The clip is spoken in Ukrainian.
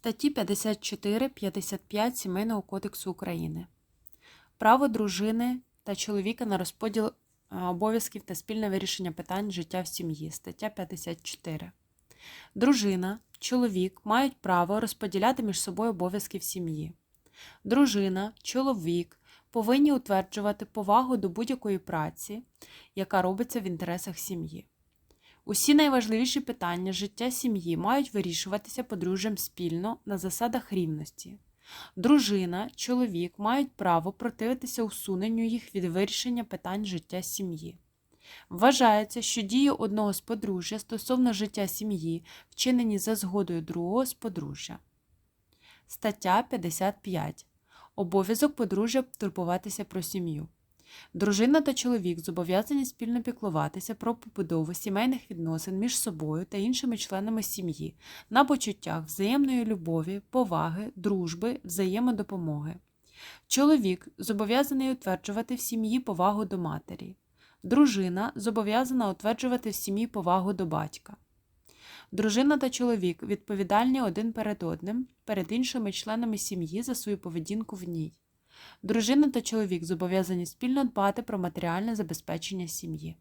Статті 54-55 Сімейного кодексу України. Право дружини та чоловіка на розподіл е, обов'язків та спільне вирішення питань життя в сім'ї. Стаття 54. Дружина, чоловік мають право розподіляти між собою обов'язки в сім'ї. Дружина, чоловік повинні утверджувати повагу до будь-якої праці, яка робиться в інтересах сім'ї. Усі найважливіші питання життя сім'ї мають вирішуватися подружжям спільно на засадах рівності. Дружина, чоловік мають право противитися усуненню їх від вирішення питань життя сім'ї. Вважається, що дії одного з подружжя стосовно життя сім'ї вчинені за згодою другого з подружжя. Стаття 55. Обов'язок подружжя турбуватися про сім'ю. Дружина та чоловік зобов'язані спільно піклуватися про побудову сімейних відносин між собою та іншими членами сім'ї на почуттях взаємної любові, поваги, дружби, взаємодопомоги. Чоловік зобов'язаний утверджувати в сім'ї повагу до матері. Дружина зобов'язана утверджувати в сім'ї повагу до батька. Дружина та чоловік відповідальні один перед одним, перед іншими членами сім'ї за свою поведінку в ній. Дружина та чоловік зобов'язані спільно дбати про матеріальне забезпечення сім'ї.